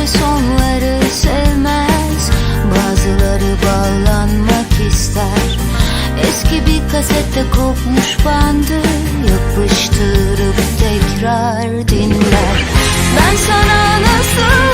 Bazıları sonları sevmez Bazıları bağlanmak ister. Eski bir kasette kopmuş bandı Yapıştırıp tekrar dinler. Ben sana nasıl